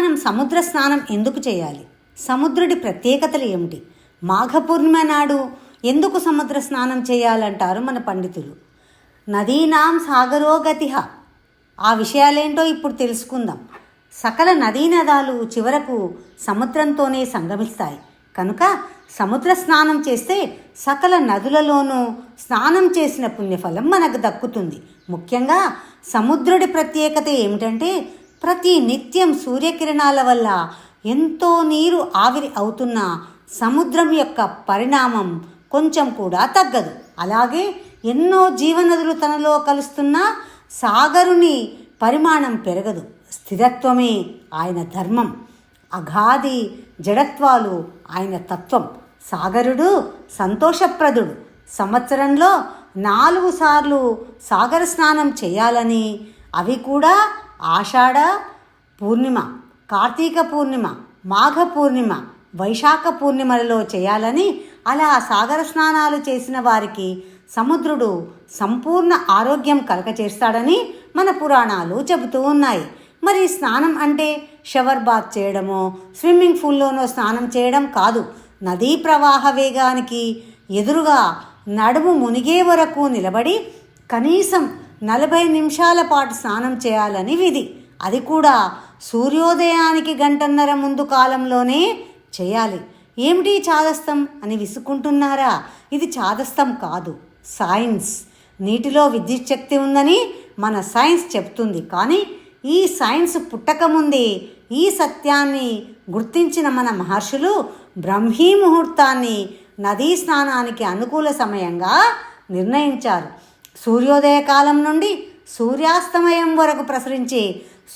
మనం సముద్ర స్నానం ఎందుకు చేయాలి? సముద్రుడి ప్రత్యేకతలు ఏమిటి? మాఘ పూర్ణిమ నాడు ఎందుకు సముద్ర స్నానం చేయాలంటారు మన పండితులు. నదీనాం సాగరోగతిహ. ఆ విషయాలేంటో ఇప్పుడు తెలుసుకుందాం. సకల నదీ నదాలు చివరకు సముద్రంతోనే సంగమిస్తాయి. కనుక సముద్ర స్నానం చేస్తే సకల నదులలోనూ స్నానం చేసిన పుణ్యఫలం మనకు దక్కుతుంది. ముఖ్యంగా సముద్రుడి ప్రత్యేకత ఏమిటంటే ప్రతి నిత్యం సూర్యకిరణాల వల్ల ఎంతో నీరు ఆవిరి అవుతున్న సముద్రం యొక్క పరిణామం కొంచెం కూడా తగ్గదు. అలాగే ఎన్నో జీవనదులు తనలో కలుస్తున్నా సాగరుని పరిమాణం పెరగదు. స్థిరత్వమే ఆయన ధర్మం. అఘాది జడత్వాలు ఆయన తత్వం. సాగరుడు సంతోషప్రదుడు. సంవత్సరంలో నాలుగు సార్లు సాగర స్నానం చేయాలని అవి కూడా ఆషాఢ పూర్ణిమ కార్తీక పూర్ణిమ మాఘ పూర్ణిమ వైశాఖ పూర్ణిమలలో చేయాలని అలా సాగర స్నానాలు చేసిన వారికి సముద్రుడు సంపూర్ణ ఆరోగ్యం కలగచేస్తాడని మన పురాణాలు చెబుతూ ఉన్నాయి. మరి స్నానం అంటే షవర్ బాత్ చేయడమో స్విమ్మింగ్ పూల్లోనో స్నానం చేయడం కాదు. నదీ ప్రవాహ వేగానికి ఎదురుగా నడుము మునిగే వరకు నిలబడి కనీసం నలభై నిమిషాల పాటు స్నానం చేయాలని విధి. అది కూడా సూర్యోదయానికి గంటన్నర ముందు కాలంలోనే చేయాలి. ఏమిటి చాదస్తం అని విసుక్కుంటున్నారా? ఇది చాదస్తం కాదు. సైన్స్. నీటిలో విద్యుత్ శక్తి ఉందని మన సైన్స్ చెప్తుంది. కానీ ఈ సైన్స్ పుట్టకముందే ఈ సత్యాన్ని గుర్తించిన మన మహర్షులు బ్రహ్మీ ముహూర్తాన్ని నదీ స్నానానికి అనుకూల సమయంగా నిర్ణయించారు. సూర్యోదయ కాలం నుండి సూర్యాస్తమయం వరకు ప్రసరించే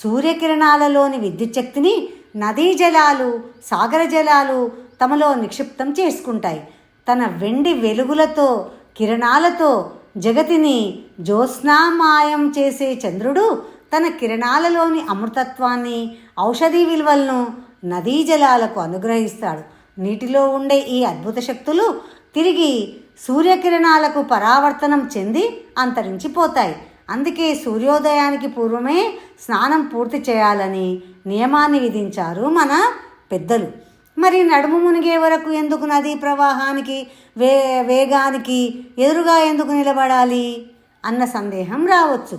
సూర్యకిరణాలలోని విద్యుత్ శక్తిని నదీ జలాలు సాగర జలాలు తమలో నిక్షిప్తం చేసుకుంటాయి. తన వెండి వెలుగులతో కిరణాలతో జగతిని జ్యోత్స్నామాయం చేసే చంద్రుడు తన కిరణాలలోని అమృతత్వాన్ని ఔషధీ విలువలను నదీ జలాలకు అనుగ్రహిస్తాడు. నీటిలో ఉండే ఈ అద్భుత శక్తులు తిరిగి సూర్యకిరణాలకు పరావర్తనం చెంది అంతరించిపోతాయి. అందుకే సూర్యోదయానికి పూర్వమే స్నానం పూర్తి చేయాలని నియమాన్ని విధించారు మన పెద్దలు. మరి నడుము మునిగే వరకు ఎందుకు నదీ ప్రవాహానికి వే వేగానికి ఎదురుగా ఎందుకు నిలబడాలి అన్న సందేహం రావచ్చు.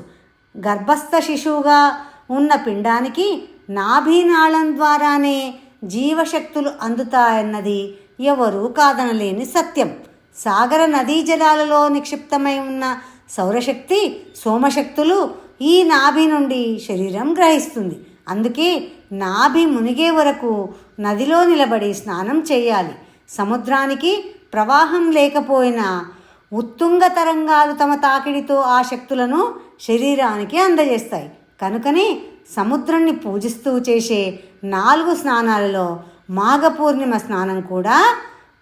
గర్భస్థ శిశువుగా ఉన్న పిండానికి నాభీనాళం ద్వారానే జీవశక్తులు అందుతాయన్నది ఎవరూ కాదనలేని సత్యం. సాగర నదీ జలాలలో నిక్షిప్తమై ఉన్న సౌరశక్తి సోమశక్తులు ఈ నాభి నుండి శరీరం గ్రహిస్తుంది. అందుకే నాభి మునిగే వరకు నదిలో నిలబడి స్నానం చేయాలి. సముద్రానికి ప్రవాహం లేకపోయినా ఉత్తుంగ తరంగాలు తమ తాకిడితో ఆ శక్తులను శరీరానికి అందజేస్తాయి. కనుకనే సముద్రాన్ని పూజిస్తూ చేసే నాలుగు స్నానాలలో మాఘ పూర్ణిమ స్నానం కూడా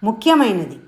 ముఖ్యమైనది.